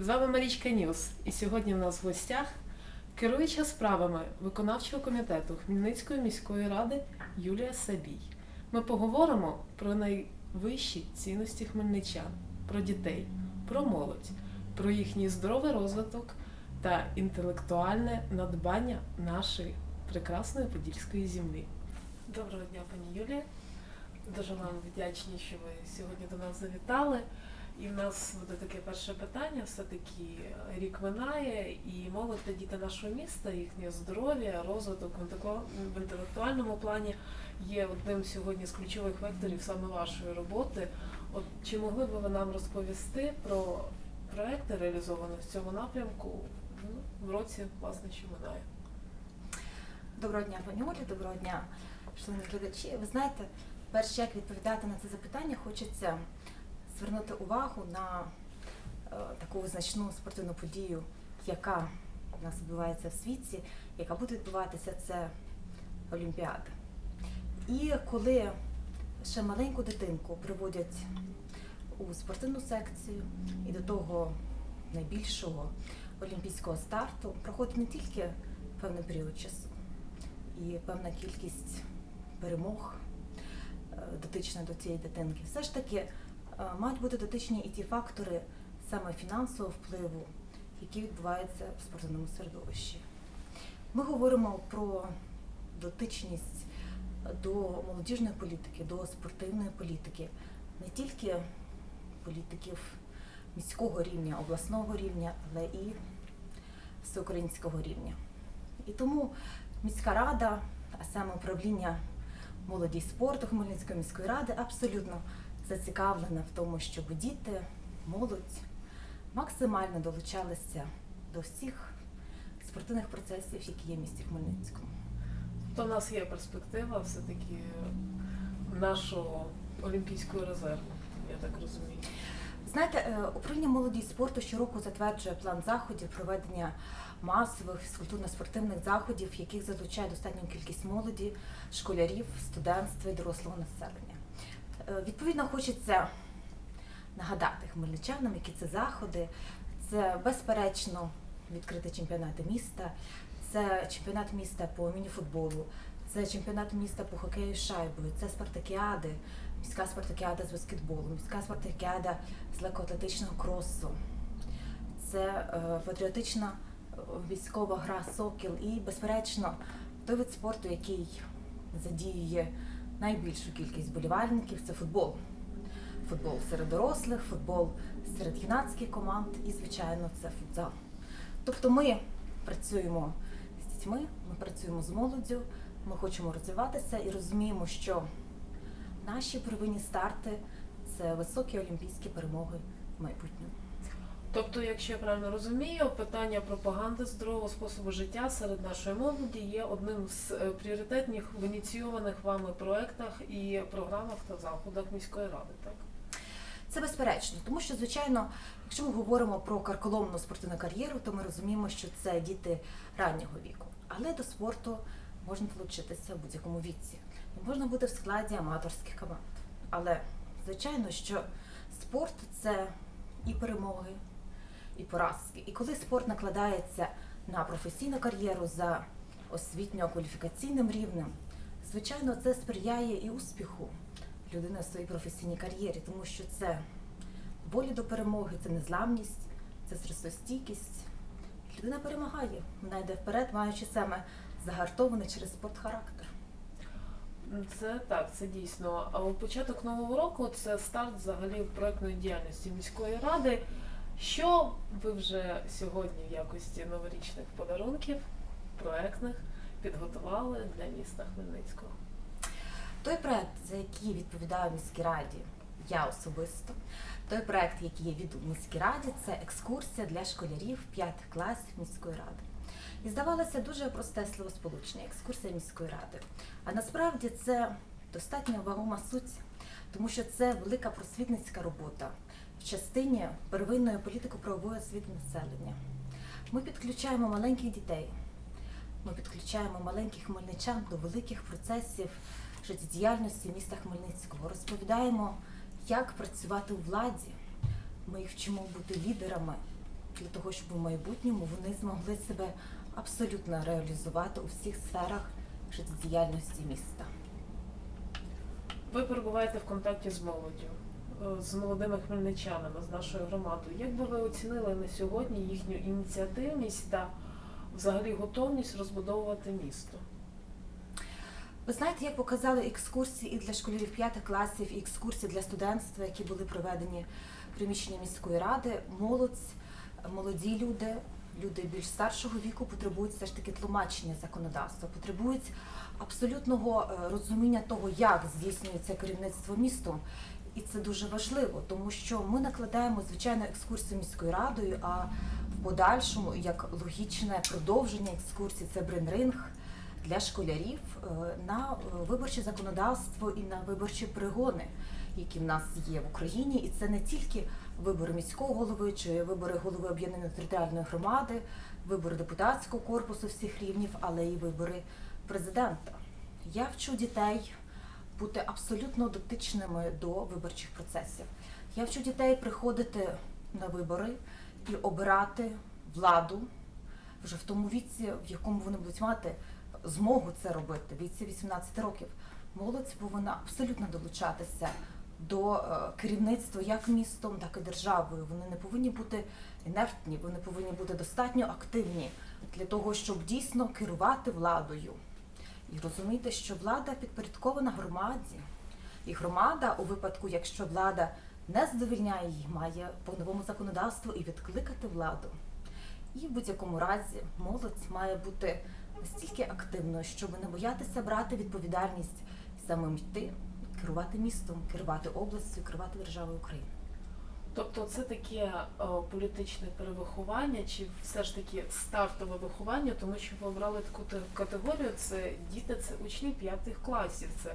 З вами Марічка Ньюс. І сьогодні в нас в гостях керуюча справами виконавчого комітету Хмельницької міської ради Юлія Сабій. Ми поговоримо про найвищі цінності хмельничан, про дітей, про молодь, про їхній здоровий розвиток та інтелектуальне надбання нашої прекрасної подільської землі. Доброго дня, пані Юлія. Дуже вам вдячні, що ви сьогодні до нас завітали. І в нас буде таке перше питання. Все-таки рік минає, і молодь та діти нашого міста, їхнє здоров'я, розвиток в інтелектуальному плані є одним сьогодні з ключових векторів саме вашої роботи. От чи могли б ви нам розповісти про проекти, реалізовані в цьому напрямку ну, в році, власне, що минає? Доброго дня, пані Олі, доброго дня, шановні глядачі. Ви знаєте, перш як відповідати на це запитання, хочеться звернути увагу на е, таку визначну спортивну подію, яка у нас відбувається в світі, яка буде відбуватися, це Олімпіада. І коли ще маленьку дитинку приводять у спортивну секцію і до того найбільшого олімпійського старту, проходить не тільки певний період часу, і певна кількість перемог е, дотична до цієї дитинки. Все ж таки мають бути дотичні і ті фактори саме фінансового впливу, які відбуваються в спортивному середовищі. Ми говоримо про дотичність до молодіжної політики, до спортивної політики, не тільки політиків міського рівня, обласного рівня, але і всеукраїнського рівня. І тому міська рада, а саме управління молоді спорту Хмельницької міської ради, абсолютно зацікавлена в тому, щоб діти, молодь максимально долучалися до всіх спортивних процесів, які є в місті Хмельницькому. То в нас є перспектива все-таки нашого олімпійського резерву, я так розумію. Знаєте, е, управління молоді і спорту щороку затверджує план заходів проведення масових фізкультурно-спортивних заходів, яких залучає достатню кількість молоді, школярів, студентства і дорослого населення. Е, Відповідно, хочеться нагадати хмельничанам, які це заходи. Це безперечно відкриті чемпіонати міста, це чемпіонат міста по мініфутболу, це чемпіонат міста по хокею з шайбою, це спартакіади, міська спартакіада з баскетболу, міська спартакіада з легкоатлетичного кросу. Це е, патріотична е, військова гра Сокіл і, безперечно, той вид спорту, який задіює найбільшу кількість болівальників, це футбол. Футбол серед дорослих, футбол серед юнацьких команд і, звичайно, це футзал. Тобто ми працюємо з дітьми, ми працюємо з молоддю, ми хочемо розвиватися і розуміємо, що наші первинні старти це високі олімпійські перемоги в майбутньому. Тобто, якщо я правильно розумію, питання пропаганди здорового способу життя серед нашої молоді є одним з е, пріоритетних в ініційованих вами проектах і програмах та заходах міської ради, так? Це безперечно, тому що, звичайно, якщо ми говоримо про карколомну спортивну кар'єру, то ми розуміємо, що це діти раннього віку. Але до спорту можна долучитися в будь-якому віці. Можна бути в складі аматорських команд. Але звичайно, що спорт це і перемоги, і поразки. І коли спорт накладається на професійну кар'єру за освітньо-кваліфікаційним рівнем, звичайно, це сприяє і успіху людини в своїй професійній кар'єрі, тому що це волі до перемоги, це незламність, це стресостійкість. Людина перемагає, вона йде вперед, маючи саме загартований через спорт характер. Це так, це дійсно. А початок нового року це старт взагалі проектної діяльності міської ради. Що ви вже сьогодні в якості новорічних подарунків, проектних, підготували для міста Хмельницького? Той проект, за який відповідаю міській раді, я особисто, той проект, який є від у міській раді, це екскурсія для школярів п'ятих класів міської ради. І здавалося дуже просте словосполучення екскурсія міської ради. А насправді це достатньо вагома суть, тому що це велика просвітницька робота в частині первинної політико-правової освіти населення. Ми підключаємо маленьких дітей, ми підключаємо маленьких хмельничан до великих процесів життєдіяльності міста Хмельницького. Розповідаємо, як працювати у владі. Ми їх вчимо бути лідерами. для того, щоб у майбутньому вони змогли себе абсолютно реалізувати у всіх сферах життєдіяльності міста. Ви перебуваєте в контакті з молоддю, з молодими хмельничанами, з нашою громадою. Як би ви оцінили на сьогодні їхню ініціативність та взагалі готовність розбудовувати місто? Ви знаєте, як показали екскурсії і для школярів п'ятих класів, і екскурсії для студентства, які були проведені в приміщенні міської ради, молодь, молоді люди, люди більш старшого віку потребують все ж таки тлумачення законодавства, потребують абсолютного е, розуміння того, як здійснюється керівництво містом. І це дуже важливо, тому що ми накладаємо звичайно екскурсію міською радою, а в подальшому, як логічне продовження екскурсії, це брейнринг для школярів е, на е, виборче законодавство і на виборчі пригони, які в нас є в Україні. І це не тільки вибори міського голови чи вибори голови об'єднаної територіальної громади, вибори депутатського корпусу всіх рівнів, але і вибори президента. Я вчу дітей бути абсолютно дотичними до виборчих процесів. Я вчу дітей приходити на вибори і обирати владу вже в тому віці, в якому вони будуть мати змогу це робити, віці 18 років. Молодь повинна абсолютно долучатися до е, керівництва як містом, так і державою. Вони не повинні бути інертні, вони повинні бути достатньо активні для того, щоб дійсно керувати владою. І розуміти, що влада підпорядкована громаді. І громада, у випадку, якщо влада не задовільняє її, має по новому законодавству і відкликати владу. І в будь-якому разі молодь має бути настільки активною, щоб не боятися брати відповідальність самим йти, керувати містом, керувати областю, керувати державою України. Тобто це таке о, політичне перевиховання, чи все ж таки стартове виховання, тому що ви обрали таку категорію, це діти, це учні п'ятих класів, це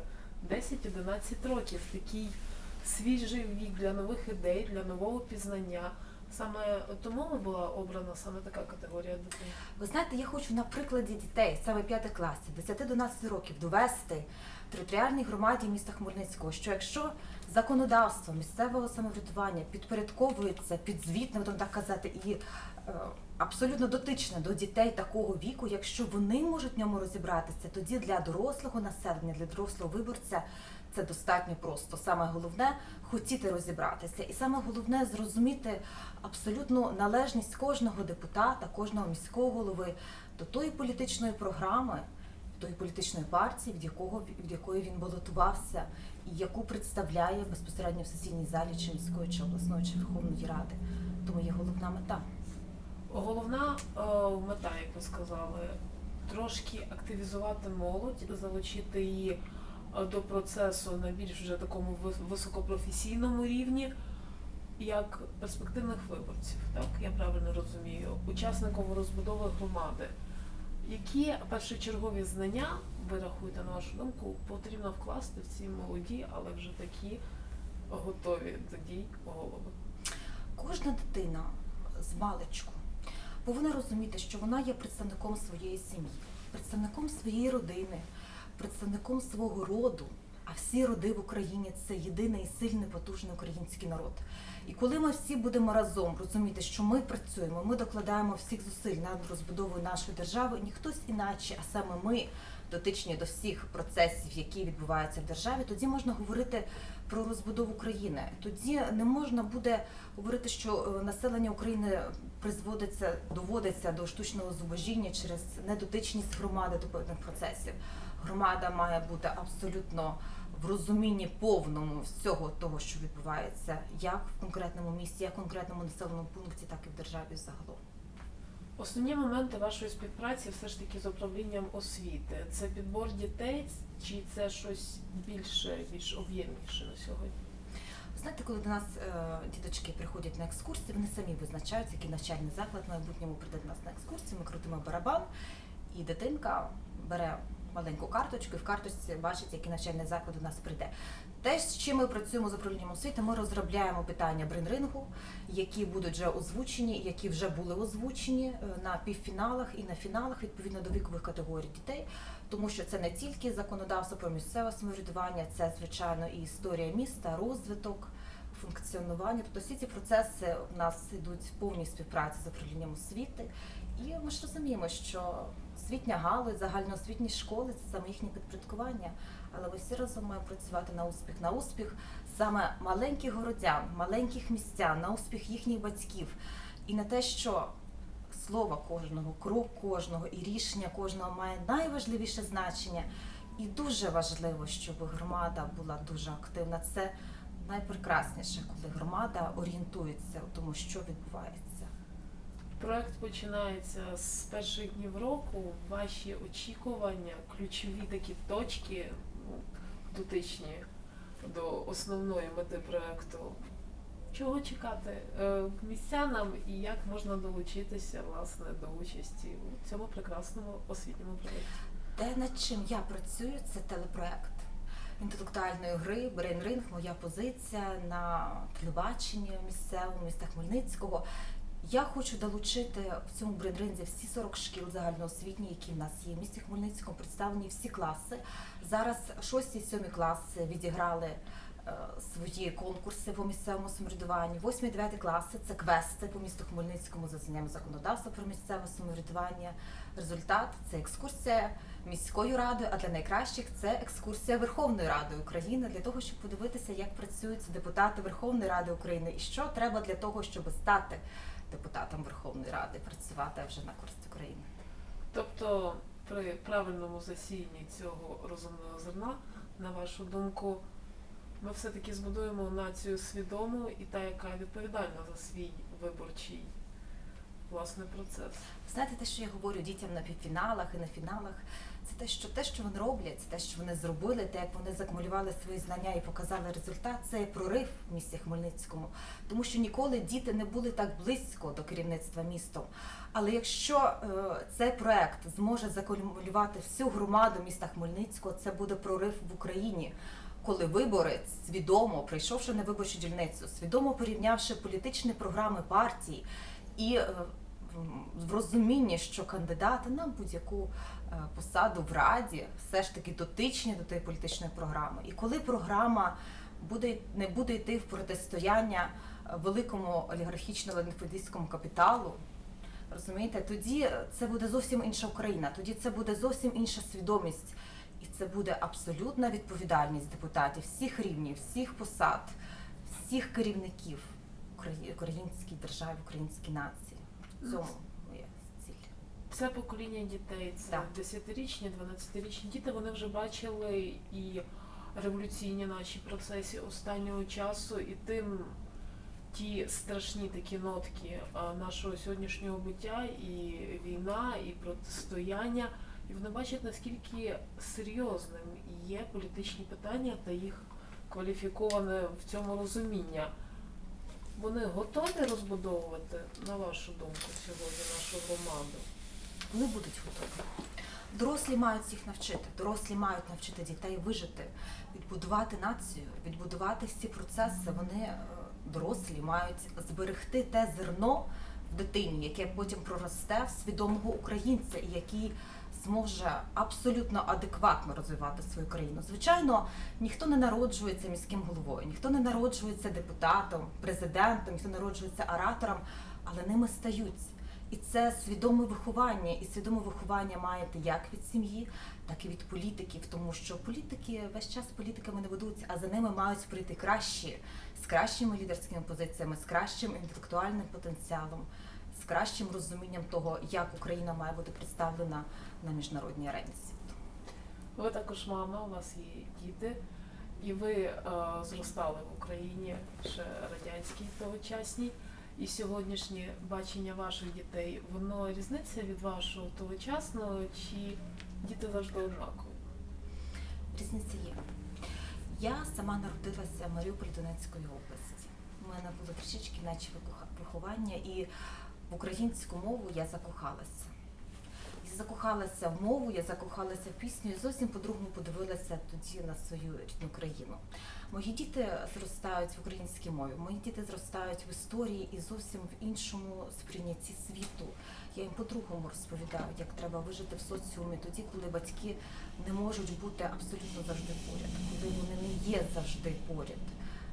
10-11 років, такий свіжий вік для нових ідей, для нового пізнання. Саме тому була обрана саме така категорія дитини. Ви знаєте, я хочу на прикладі дітей, саме п'ятих класів, 10-12 років, довести територіальній громаді міста Хмельницького, що якщо законодавство місцевого самоврядування підпорядковується підзвітне, будемо так казати, і е, абсолютно дотичне до дітей такого віку, якщо вони можуть в ньому розібратися, тоді для дорослого населення, для дорослого виборця це достатньо просто. Саме головне хотіти розібратися, і саме головне зрозуміти абсолютну належність кожного депутата, кожного міського голови до тої політичної програми, тої політичної партії, від якого від якої він балотувався, і яку представляє безпосередньо в сесійній залі чи міської, чи обласної, чи Верховної Ради. Тому є головна мета. Головна е, мета, як ви сказали, трошки активізувати молодь, залучити її до процесу на більш вже такому високопрофесійному рівні, як перспективних виборців. Так я правильно розумію, учасників розбудови громади. Які першочергові знання, ви рахуєте, на вашу думку, потрібно вкласти в ці молоді, але вже такі готові до дій голови? Кожна дитина з маличку повинна розуміти, що вона є представником своєї сім'ї, представником своєї родини, представником свого роду. А всі роди в Україні це єдиний сильний потужний український народ. І коли ми всі будемо разом розуміти, що ми працюємо, ми докладаємо всіх зусиль над розбудовою нашої держави, ні хтось іначе, а саме ми дотичні до всіх процесів, які відбуваються в державі, тоді можна говорити про розбудову країни. Тоді не можна буде говорити, що е, населення України призводиться, доводиться до штучного зубожіння через недотичність громади до певних процесів. Громада має бути абсолютно в розумінні повному всього того, що відбувається, як в конкретному місті, як в конкретному населеному пункті, так і в державі загалом. Основні моменти вашої співпраці все ж таки з управлінням освіти. Це підбор дітей, чи це щось більше, більш об'ємніше на сьогодні? Знаєте, коли до нас е, діточки приходять на екскурсії, вони самі визначають, який навчальний заклад в майбутньому прийде до нас на екскурсію. Ми крутимо барабан, і дитинка бере маленьку карточку і в карточці бачить, який навчальний заклад до нас прийде. Те, з чим ми працюємо з управлінням освіти, ми розробляємо питання брейнрингу, які будуть вже озвучені, які вже були озвучені е, на півфіналах і на фіналах відповідно до вікових категорій дітей, тому що це не тільки законодавство про місцеве самоврядування, це звичайно і історія міста, розвиток, функціонування. Тобто всі ці процеси у нас йдуть в повній співпраці з управлінням освіти. І ми ж розуміємо, що освітня галузь, загальноосвітні школи це саме їхнє підпорядкування. Але ми всі разом маємо працювати на успіх, на успіх саме маленьких городян, маленьких містян, на успіх їхніх батьків. І на те, що слово кожного, крок кожного і рішення кожного має найважливіше значення. І дуже важливо, щоб громада була дуже активна. Це найпрекрасніше, коли громада орієнтується у тому, що відбувається. Проект починається з перших днів року. Ваші очікування, ключові такі точки, ну, дотичні до основної мети проекту. Чого чекати е, містянам і як можна долучитися власне до участі у цьому прекрасному освітньому проєкті? Те, над чим я працюю, це телепроект інтелектуальної гри Брейнринг, моя позиція на телебаченні місцевому міста Хмельницького. Я хочу долучити в цьому брейнринзі всі 40 шкіл загальноосвітні, які в нас є в місті Хмельницькому, представлені всі класи. Зараз 6-7 класи відіграли е, свої конкурси по місцевому самоврядуванні. 8-9 класи це квести по місту Хмельницькому за знанням законодавства про місцеве самоврядування. Результат це екскурсія міською радою, а для найкращих це екскурсія Верховної Ради України для того, щоб подивитися, як працюють депутати Верховної Ради України і що треба для того, щоб стати депутатом Верховної Ради, працювати вже на користь України. Тобто, при правильному засіянні цього розумного зерна, на вашу думку, ми все-таки збудуємо націю свідому і та, яка відповідальна за свій виборчий власне процес. Знаєте, те, що я говорю дітям на півфіналах і на фіналах, це те, що те, що вони роблять, те, що вони зробили, те, як вони закумулювали свої знання і показали результат, це прорив в місті Хмельницькому, тому що ніколи діти не були так близько до керівництва містом. Але якщо е, цей проект зможе закумулювати всю громаду міста Хмельницького, це буде прорив в Україні. Коли виборець свідомо прийшовши на виборчу дільницю, свідомо порівнявши політичні програми партії і е, в- розумінні, що кандидати на будь-яку е, посаду в раді все ж таки дотичні до тієї політичної програми. І коли програма буде не буде йти в протистояння е, великому олігархічному латифудистському капіталу. Розумієте, тоді це буде зовсім інша Україна, тоді це буде зовсім інша свідомість, і це буде абсолютна відповідальність депутатів всіх рівнів, всіх посад, всіх керівників Украї- українській державі, українській нації. В цьому моя ціль. Це покоління дітей, це Так. 10-річні, 12-річні діти. Вони вже бачили і революційні наші процеси останнього часу, і тим ті страшні такі нотки а, нашого сьогоднішнього буття, і війна, і протистояння. І вони бачать, наскільки серйозним є політичні питання та їх кваліфіковане в цьому розуміння. Вони готові розбудовувати, на вашу думку, сьогодні нашу громаду? Вони будуть готові. Дорослі мають їх навчити. Дорослі мають навчити дітей вижити, відбудувати націю, відбудувати всі процеси. Вони е, дорослі мають зберегти те зерно в дитині, яке потім проросте в свідомого українця, і який зможе абсолютно адекватно розвивати свою країну. Звичайно, ніхто не народжується міським головою, ніхто не народжується депутатом, президентом, ніхто не народжується оратором, але ними стають. І це свідоме виховання, і свідоме виховання маєте як від сім'ї, так і від політиків, тому що політики весь час політиками не ведуться, а за ними мають прийти кращі, з кращими лідерськими позиціями, з кращим інтелектуальним потенціалом, з кращим розумінням того, як Україна має бути представлена на міжнародній арені світу. Ви також мама, у вас є діти, і ви е, зростали в Україні ще радянській тогочасній. І сьогоднішнє бачення ваших дітей, воно різниця від вашого тогочасного, чи діти завжди однакові? Різниця є. Я сама народилася в Маріуполі Донецької області. У мене було трішечки наче виховання, і в українську мову я закохалася. Я закохалася в мову, я закохалася в пісню і зовсім по-другому подивилася тоді на свою рідну країну. Мої діти зростають в українській мові, мої діти зростають в історії і зовсім в іншому сприйнятті світу. Я їм по-другому розповідаю, як треба вижити в соціумі тоді, коли батьки не можуть бути абсолютно завжди поряд, коли вони не є завжди поряд.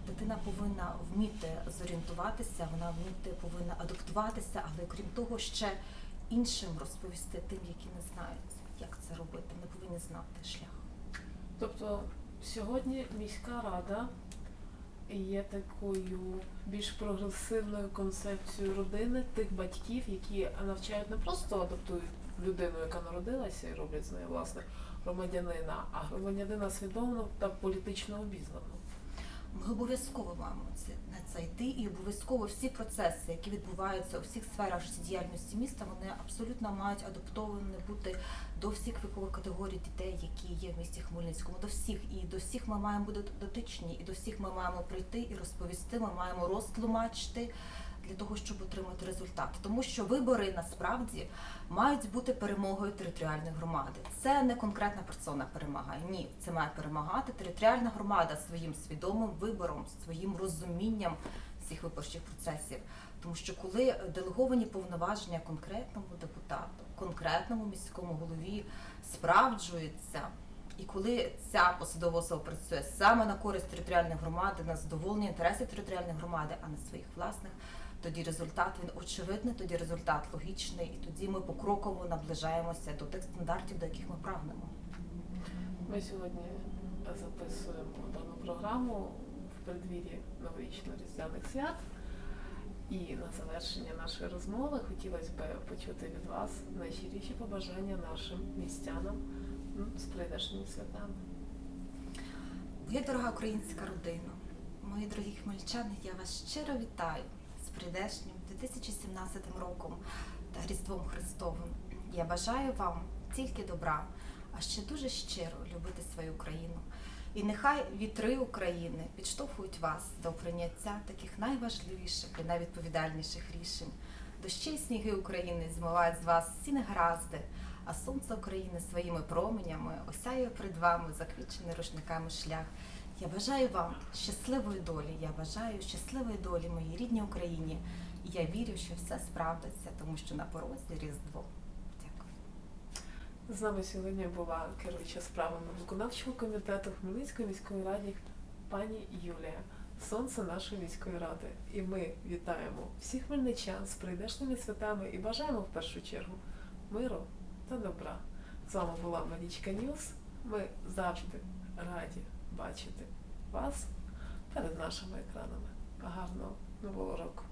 Дитина повинна вміти зорієнтуватися, вона вміти повинна адаптуватися, але крім того, ще іншим розповісти тим, які не знають, як це робити. Вони повинні знати шлях. Тобто сьогодні міська рада є такою більш прогресивною концепцією родини тих батьків, які навчають не просто адаптують людину, яка народилася, і роблять з неї власне громадянина, а громадянина свідомого та політично обізнаного. Ми обов'язково маємо це на це йти, і обов'язково всі процеси, які відбуваються у всіх сферах життєдіяльності міста, вони абсолютно мають адаптовані бути до всіх вікових категорій дітей, які є в місті Хмельницькому. До всіх і до всіх ми маємо бути дотичні, і до всіх ми маємо прийти і розповісти. Ми маємо розтлумачити для того, щоб отримати результат. Тому що вибори насправді мають бути перемогою територіальної громади. Це не конкретна персона перемагає. Ні, це має перемагати територіальна громада своїм свідомим вибором, своїм розумінням всіх виборчих процесів. Тому що коли делеговані повноваження конкретному депутату, конкретному міському голові справджуються, і коли ця посадова особа працює саме на користь територіальної громади, на задоволення інтересів територіальної громади, а не своїх власних, тоді результат він очевидний, тоді результат логічний, і тоді ми покроково наближаємося до тих стандартів, до яких ми прагнемо. Ми сьогодні записуємо дану програму в преддвір'ї новорічно-різдвяних свят. І на завершення нашої розмови хотілося б почути від вас найщиріші побажання нашим містянам м, з прийдешніми святами. Моя дорога українська родина, мої дорогі хмельничани, я вас щиро вітаю прийдешнім 2017 роком та Різдвом Христовим. Я бажаю вам тільки добра, а ще дуже щиро любити свою країну. І нехай вітри України підштовхують вас до прийняття таких найважливіших і найвідповідальніших рішень. Дощі й сніги України змивають з вас всі негаразди, а сонце України своїми променями осяє перед вами заквічений рушниками шлях. Я бажаю вам щасливої долі. Я бажаю щасливої долі моїй рідній Україні. І я вірю, що все справдиться, тому що на порозі Різдво. Дякую. З нами сьогодні була керуюча справами виконавчого комітету Хмельницької міської ради пані Юлія, сонце нашої міської ради. І ми вітаємо всіх хмельничан з прийдешніми святами і бажаємо в першу чергу миру та добра. З вами була Марічка Ньюс. Ми завжди раді бачити вас перед нашими екранами. Гарного нового року!